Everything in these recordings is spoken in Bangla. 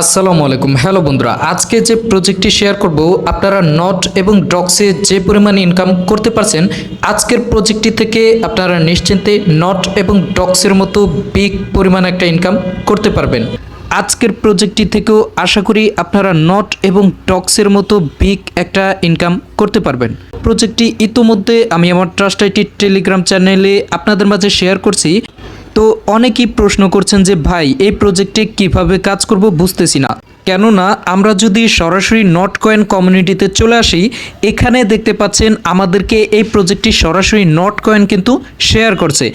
আসসালামু আলাইকুম। হ্যালো বন্ধুরা, আজকে যে প্রজেক্টটি শেয়ার করব, আপনারা নট এবং ডক্সে যে পরিমাণ ইনকাম করতে পারছেন, আজকের প্রজেক্টটি থেকে আপনারা নিশ্চিন্তে নট এবং ডক্সের মতো বিগ পরিমাণ একটা ইনকাম করতে পারবেন। আজকের প্রজেক্টটি থেকেও আশা করি আপনারা নট এবং ডক্সের মতো বিগ একটা ইনকাম করতে পারবেন। প্রজেক্টটি ইতোমধ্যে আমি আমার ট্রাস্ট আইটি টেলিগ্রাম চ্যানেলে আপনাদের মাঝে শেয়ার করছি। তো অনেকেই প্রশ্ন করছেন যে, ভাই, এই প্রজেক্টে কীভাবে কাজ করব বুঝতেছি না। কেননা, আমরা যদি সরাসরি নট কয়েন কমিউনিটিতে চলে আসি, এখানে দেখতে পাচ্ছেন আমাদেরকে এই প্রজেক্টটি সরাসরি নট কয়েন কিন্তু শেয়ার করছে।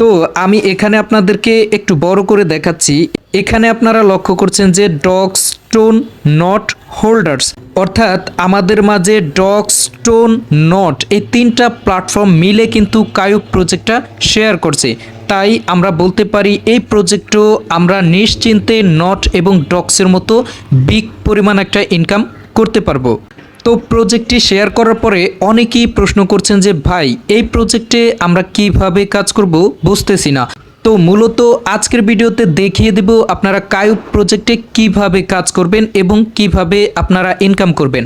তো আমি এখানে আপনাদেরকে একটু বড় করে দেখাচ্ছি। এখানে আপনারা লক্ষ্য করছেন যে ডগ স্টোন নট হোল্ডার্স অর্থাৎ আমাদের মাঝে ডগ স্টোন নট এই তিনটা প্ল্যাটফর্ম মিলে কিন্তু কায়ুক প্রজেক্টটা শেয়ার করছে। তাই আমরা বলতে পারি এই প্রজেক্টও আমরা নিশ্চিন্তে নট এবং ডক্সের মতো বিগ পরিমাণ একটা ইনকাম করতে পারব। তো প্রজেক্টটি শেয়ার করার পরে অনেকেই প্রশ্ন করছেন যে, ভাই, এই প্রজেক্টে আমরা কীভাবে কাজ করব? বুঝতেছি না। তো মূলত আজকের ভিডিওতে দেখিয়ে দেব আপনারা কায়ুক প্রজেক্টে কীভাবে কাজ করবেন এবং কীভাবে আপনারা ইনকাম করবেন।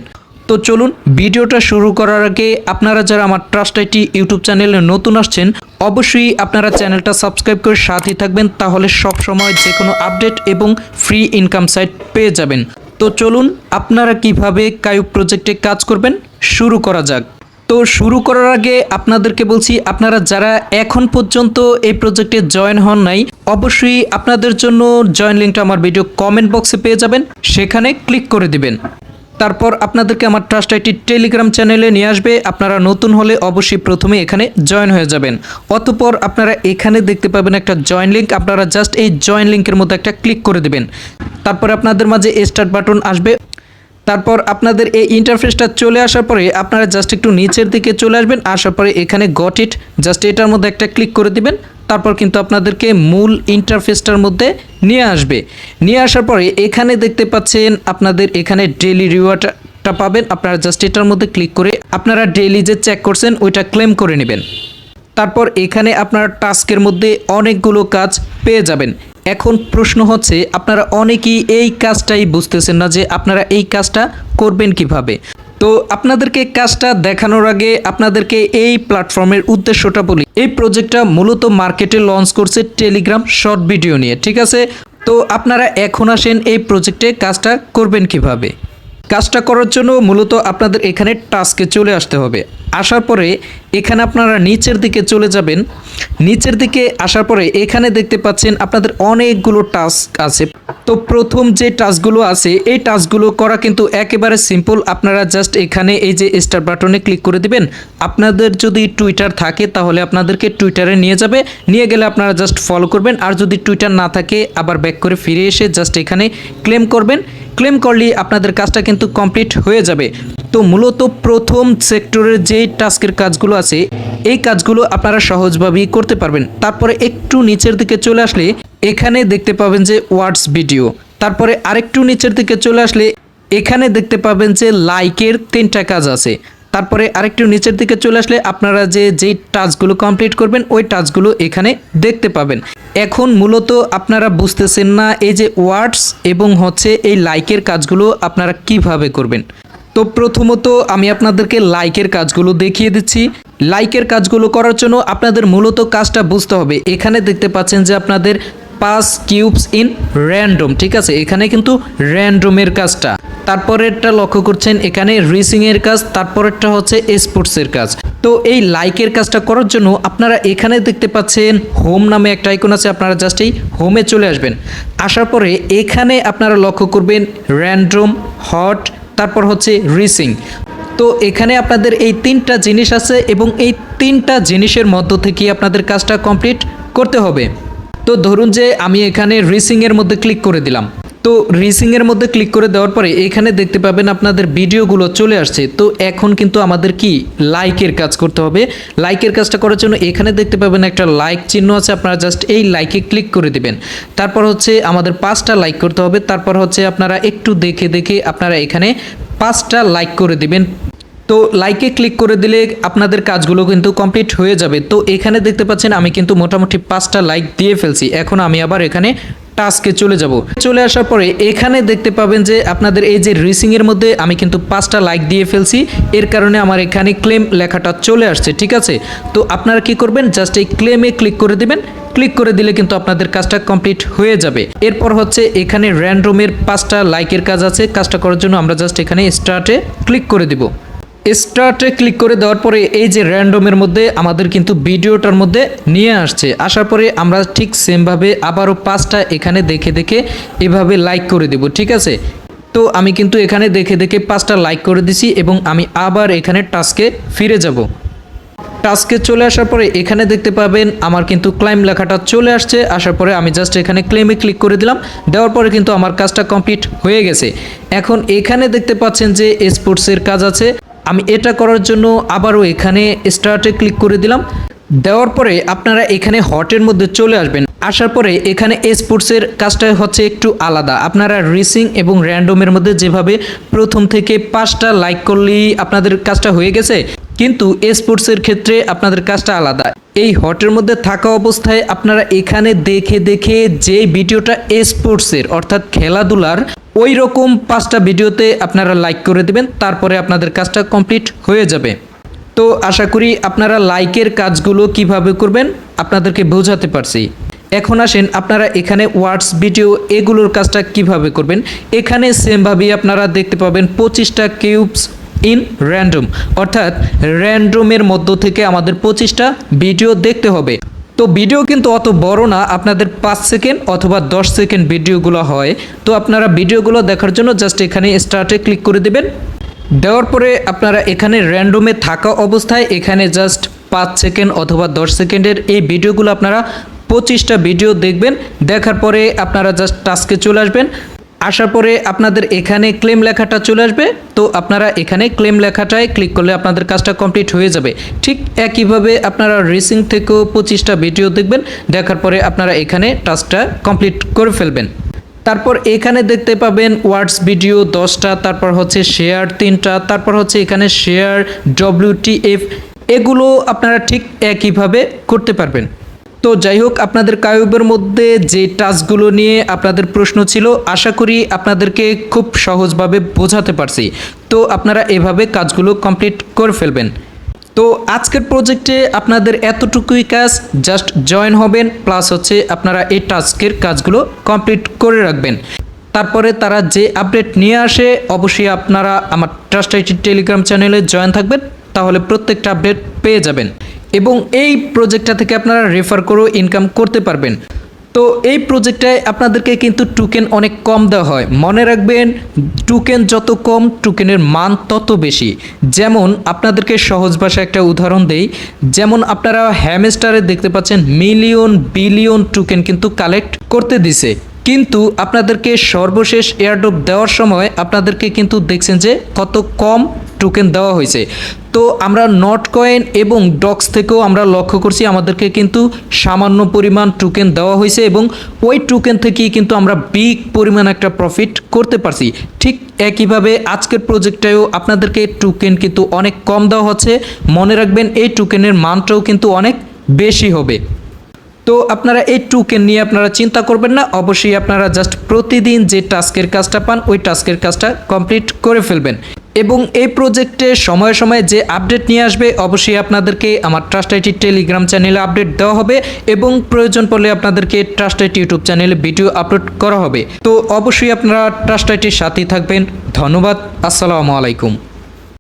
তো চলুন ভিডিওটা শুরু করার আগে আপনারা যারা আমার ট্রাস্ট আইটি ইউটিউব চ্যানেলে নতুন আসছেন, অবশ্যই আপনারা চ্যানেলটা সাবস্ক্রাইব করে সাথেই থাকবেন, তাহলে সব সময় যে কোনো আপডেট এবং ফ্রি ইনকাম সাইট পেয়ে যাবেন। তো চলুন আপনারা কীভাবে কায়ুক প্রজেক্টে কাজ করবেন, শুরু করা যাক। তো শুরু করার আগে আপনাদেরকে বলছি, আপনারা যারা এখন পর্যন্ত এই প্রজেক্টে জয়েন হন নাই, অবশ্যই আপনাদের জন্য জয়েন লিঙ্কটা আমার ভিডিও কমেন্ট বক্সে পেয়ে যাবেন, সেখানে ক্লিক করে দিবেন। তারপর আপনাদেরকে আমার ট্রাস্ট আইটি টেলিগ্রাম চ্যানেলে নিয়ে আসবে। আপনারা নতুন হলে অবশ্যই প্রথমে এখানে জয়েন হয়ে যাবেন। অতপর আপনারা এখানে দেখতে পাবেন একটা জয়েন লিঙ্ক আপনারা জাস্ট এই জয়েন লিঙ্কের মধ্যে একটা ক্লিক করে দেবেন। তারপর আপনাদের মাঝে স্টার্ট বাটন আসবে। তারপর আপনাদের এই ইন্টারফেসটা চলে আসার পরে আপনারা জাস্ট একটু নিচের দিকে চলে আসবেন, আসার পরে এখানে গট ইট জাস্ট এটার মধ্যে একটা ক্লিক করে দিবেন, তারপর কিন্তু আপনাদেরকে মূল ইন্টারফেসটার মধ্যে নিয়ে আসবে। নিয়ে আসার পরে এখানে দেখতে পাচ্ছেন আপনাদের এখানে ডেলি রিওয়ার্ডটা পাবেন, আপনারা জাস্ট এটার মধ্যে ক্লিক করে আপনারা ডেলি যে চেক করছেন, ওইটা ক্লেম করে নেবেন। তারপর এখানে আপনারা টাস্কের মধ্যে অনেকগুলো কাজ পেয়ে যাবেন। এখন প্রশ্ন হচ্ছে, আপনারা অনেকেই এই কাজটাই বুঝতেছেন না যে আপনারা এই কাজটা করবেন কীভাবে। তো আপনাদেরকে কাজটা দেখানোর আগে আপনাদেরকে এই প্ল্যাটফর্মের উদ্দেশ্যটা বলি। এই প্রজেক্টটা মূলত মার্কেটে লঞ্চ করছে টেলিগ্রাম শর্ট ভিডিও নিয়ে, ঠিক আছে? তো আপনারা এখন আসেন এই প্রজেক্টে কাজটা করবেন কীভাবে। কাজটা করার জন্য মূলত আপনাদের এখানে টাস্কে চলে আসতে হবে। আসার পরে এখানে আপনারা নিচের দিকে চলে যাবেন। নিচের দিকে আসার পরে এখানে দেখতে পাচ্ছেন আপনাদের অনেকগুলো টাস্ক আছে। তো প্রথম যে টাস্কগুলো আছে, এই টাস্কগুলো করা কিন্তু একেবারে সিম্পল। আপনারা জাস্ট এখানে এই যে স্টার বাটনে ক্লিক করে দিবেন। আপনাদের যদি টুইটার থাকে, তাহলে আপনাদেরকে টুইটারে নিয়ে যাবে। নিয়ে গেলে আপনারা জাস্ট ফলো করবেন। আর যদি টুইটার না থাকে, আবার ব্যাক করে ফিরে এসে জাস্ট এখানে ক্লেম করবেন। ক্লেম করলে আপনাদের কাজটা কিন্তু কমপ্লিট হয়ে যাবে। তো মূলত প্রথম সেক্টরের যে টাস্কের কাজগুলো আছে, এই কাজগুলো আপনারা সহজভাবেই করতে পারবেন। তারপরে একটু নিচের দিকে চলে আসলে এখানে দেখতে পাবেন যে ওয়ার্ডস ভিডিও তারপরে আরেকটু নিচের দিকে চলে আসলে এখানে দেখতে পাবেন যে লাইকের তিনটা কাজ আছে। তারপরে আরেকটু নিচের দিকে চলে আসলে আপনারা যে, যেই টাচগুলো কমপ্লিট করবেন, ওই টাচগুলো এখানে দেখতে পাবেন। এখন মূলত আপনারা বুঝতেছেন না এই যে ওয়ার্ডস এবং হচ্ছে এই লাইকের কাজগুলো আপনারা কীভাবে করবেন। তো প্রথমত আমি আপনাদেরকে লাইকের কাজগুলো দেখিয়ে দিচ্ছি। লাইকের কাজগুলো করার জন্য আপনাদের মূলত কাজটা বুঝতে হবে। এখানে দেখতে পাচ্ছেন যে আপনাদের পাঁচ কিউবস ইন র্যান্ডম, ঠিক আছে? এখানে কিন্তু র্যান্ডমের কাজটা। তারপরেরটা লক্ষ্য করছেন, এখানে রিসিংয়ের কাজ, তারপরেরটা হচ্ছে স্পোর্টসের কাজ। তো এই লাইকের কাজটা করার জন্য আপনারা এখানে দেখতে পাচ্ছেন, হোম নামে একটা আইকন আছে, আপনারা জাস্ট এই হোমে চলে আসবেন। আসার পরে এখানে আপনারা লক্ষ্য করবেন, র্যান্ডম, হট, তারপর হচ্ছে রিসিং। তো এখানে আপনাদের এই তিনটা জিনিস আছে এবং এই তিনটা জিনিসের মধ্য থেকে আপনাদের কাজটা কমপ্লিট করতে হবে। তো ধরুন যে আমি এখানে রিসিংয়ের মধ্যে ক্লিক করে দিলাম। তো রিসিংয়ের মধ্যে ক্লিক করে দেওয়ার পরে এখানে দেখতে পাবেন আপনাদের ভিডিওগুলো চলে আসছে। তো এখন কিন্তু আমাদের কি? লাইকের কাজ করতে হবে। লাইকের কাজটা করার জন্য এখানে দেখতে পাবেন একটা লাইক চিহ্ন আছে। আপনারা জাস্ট এই লাইকে ক্লিক করে দিবেন। তারপর হচ্ছে আমাদের পাঁচটা লাইক করতে হবে। তারপর হচ্ছে আপনারা একটু দেখে দেখে আপনারা এখানে পাঁচটা লাইক করে দিবেন। তো লাইকে ক্লিক করে দিলে আপনাদের কাজগুলো কিন্তু কমপ্লিট হয়ে যাবে। তো এখানে দেখতে পাচ্ছেন আমি কিন্তু মোটামুটি পাঁচটা লাইক দিয়ে ফেলছি। এখন আমি আবার এখানে টাস্কে চলে যাব। চলে আসার পরে এখানে দেখতে পাবেন যে আপনাদের এই যে রিসিং এর মধ্যে আমি কিন্তু পাঁচটা লাইক দিয়ে ফেলছি। এর কারণে আমার এখানে ক্লেম লেখাটা চলে আসছে, ঠিক আছে? তো আপনারা কি করবেন? জাস্ট এই ক্লেমে ক্লিক করে দেবেন। ক্লিক করে দিলে কিন্তু আপনাদের কাজটা কমপ্লিট হয়ে যাবে। এরপর হচ্ছে এখানে র্যান্ডমের পাঁচটা লাইকের কাজ আছে। কাজটা করার জন্য আমরা জাস্ট এখানে স্টার্টে ক্লিক করে দিব। স্টার্টে ক্লিক করে দেওয়ার পরে এই যে র্যান্ডমের মধ্যে আমাদের কিন্তু ভিডিওটার মধ্যে নিয়ে আসছে। আসার পরে আমরা ঠিক সেমভাবে আবারও পাঁচটা এখানে দেখে দেখে এভাবে লাইক করে দেব, ঠিক আছে? তো আমি কিন্তু এখানে দেখে দেখে পাঁচটা লাইক করে দিছি এবং আমি আবার এখানে টাস্কে ফিরে যাব। টাস্কে চলে আসার পরে এখানে দেখতে পাবেন আমার কিন্তু ক্লাইম লেখাটা চলে আসছে। আসার পরে আমি জাস্ট এখানে ক্লেমে ক্লিক করে দিলাম। দেওয়ার পরে কিন্তু আমার কাজটা কমপ্লিট হয়ে গেছে। এখন এখানে দেখতে পাচ্ছেন যে স্পোর্টসের কাজ আছে। আমি এটা করার জন্য আবারও এখানে স্টার্টে ক্লিক করে দিলাম। দেওয়ার পরে আপনারা এখানে হটের মধ্যে চলে আসবেন। আসার পরে এখানে স্পোর্টসের কাজটা হচ্ছে একটু আলাদা। আপনারা রিসিং এবং র্যান্ডমের মধ্যে যেভাবে প্রথম থেকে পাঁচটা লাইক করলেই আপনাদের কাজটা হয়ে গেছে, কিন্তু স্পোর্টসের ক্ষেত্রে আপনাদের কাজটা আলাদা। এই হটের মধ্যে থাকা অবস্থায় আপনারা এখানে দেখে দেখে যে ভিডিওটা স্পোর্টসের অর্থাৎ খেলাধুলার ওই রকম পাঁচটা ভিডিওতে আপনারা লাইক করে দেবেন, তারপরে আপনাদের কাজটা কমপ্লিট হয়ে যাবে। তো আশা করি আপনারা লাইকের কাজগুলো কীভাবে করবেন আপনাদেরকে বোঝাতে পারছি। এখন আসেন, আপনারা এখানে ওয়ার্ডস ভিডিও এগুলোর কাজটা কীভাবে করবেন? এখানে সেমভাবেই আপনারা দেখতে পাবেন পঁচিশটা কিউবস ইন র্যান্ডম অর্থাৎ র্যান্ডমের মধ্য থেকে আমাদের পঁচিশটা ভিডিও দেখতে হবে। তো ভিডিও কিন্তু অত বড় না, আপনাদের পাঁচ সেকেন্ড অথবা দশ সেকেন্ড ভিডিওগুলো হয়। তো আপনারা ভিডিওগুলো দেখার জন্য জাস্ট এখানে স্টার্টে ক্লিক করে দেবেন। দেওয়ার পরে আপনারা এখানে র্যান্ডমে থাকা অবস্থায় এখানে জাস্ট পাঁচ সেকেন্ড অথবা দশ সেকেন্ডের এই ভিডিওগুলো আপনারা পঁচিশটা ভিডিও দেখবেন। দেখার পরে আপনারা জাস্ট টাস্কে চলে আসবেন। আসার পরে আপনাদের এখানে ক্লেম লেখাটা চলে আসবে। তো আপনারা এখানে ক্লেম লেখাটায় ক্লিক করলে আপনাদের কাজটা কমপ্লিট হয়ে যাবে। ঠিক একইভাবে আপনারা রেসিং থেকেও পঁচিশটা ভিডিও দেখবেন। দেখার পরে আপনারা এখানে টাস্কটা কমপ্লিট করে ফেলবেন। তারপর এখানে দেখতে পাবেন ওয়ার্ডস ভিডিও দশটা, তারপর হচ্ছে শেয়ার তিনটা, তারপর হচ্ছে এখানে শেয়ার ডব্লিউটিএফ এগুলো আপনারা ঠিক একইভাবে করতে পারবেন। তো যাই হোক, আপনাদের কায়ুবের মধ্যে যে টাস্কগুলো নিয়ে আপনাদের প্রশ্ন ছিল, আশা করি আপনাদেরকে খুব সহজভাবে বোঝাতে পারছি। তো আপনারা এভাবে কাজগুলো কমপ্লিট করে ফেলবেন। তো আজকের প্রজেক্টে আপনাদের এতটুকুই কাজ, জাস্ট জয়েন হবেন, প্লাস হচ্ছে আপনারা এই টাস্কের কাজগুলো কমপ্লিট করে রাখবেন। তারপরে তারা যে আপডেট নিয়ে আসে, অবশ্যই আপনারা আমার ট্রাস্ট আইটি টেলিগ্রাম চ্যানেলে জয়েন থাকবেন, তাহলে প্রত্যেকটা আপডেট পেয়ে যাবেন। এবং এই প্রজেক্টটা থেকে আপনারা রেফার করেও ইনকাম করতে পারবেন। তো এই প্রজেক্টটায় আপনাদেরকে কিন্তু টোকেন অনেক কম দেওয়া হয়। মনে রাখবেন টোকেন যত কম টোকেনের মান তত বেশি। যেমন, আপনাদেরকে সহজ ভাষায় একটা উদাহরণ দেই। যেমন, আপনারা হ্যামস্টারে দেখতে পাচ্ছেন মিলিয়ন বিলিয়ন টোকেন কিন্তু কালেক্ট করতে দিছে। কিন্তু আপনাদেরকে সর্বশেষ এয়ারড্রপ দেওয়ার সময় আপনাদেরকে কিন্তু দেখছেন যে কত কম টোকেন দেওয়া হয়েছে। তো আমরা নট কয়েন এবং ডক্স থেকেও আমরা লক্ষ্য করছি আমাদেরকে কিন্তু সামান্য পরিমাণ টোকেন দেওয়া হয়েছে এবং ওই টোকেন থেকেই কিন্তু আমরা বিগ পরিমাণ একটা প্রফিট করতে পারছি। ঠিক একইভাবে আজকের প্রজেক্টটাও আপনাদেরকে টোকেন কিন্তু অনেক কম দেওয়া হচ্ছে। মনে রাখবেন এই টোকেনের মানটাও কিন্তু অনেক বেশি হবে। তো আপনারা এই টোকেন নিয়ে আপনারা চিন্তা করবেন না, অবশ্যই আপনারা জাস্ট প্রতিদিন যে টাস্কের কাজটা পান, ওই টাস্কের কাজটা কমপ্লিট করে ফেলবেন। এবং এই প্রজেক্টে সময়ে সময়ে যে আপডেট নিয়ে আসবে, অবশ্যই আপনাদেরকে আমার ট্রাস্ট আইটি টেলিগ্রাম চ্যানেলে আপডেট দেওয়া হবে এবং প্রয়োজন পড়লে আপনাদেরকে ট্রাস্ট আইটি ইউটিউব চ্যানেলে ভিডিও আপলোড করা হবে। তো অবশ্যই আপনারা ট্রাস্ট আইটির সাথেই থাকবেন। ধন্যবাদ। আসসালামু আলাইকুম।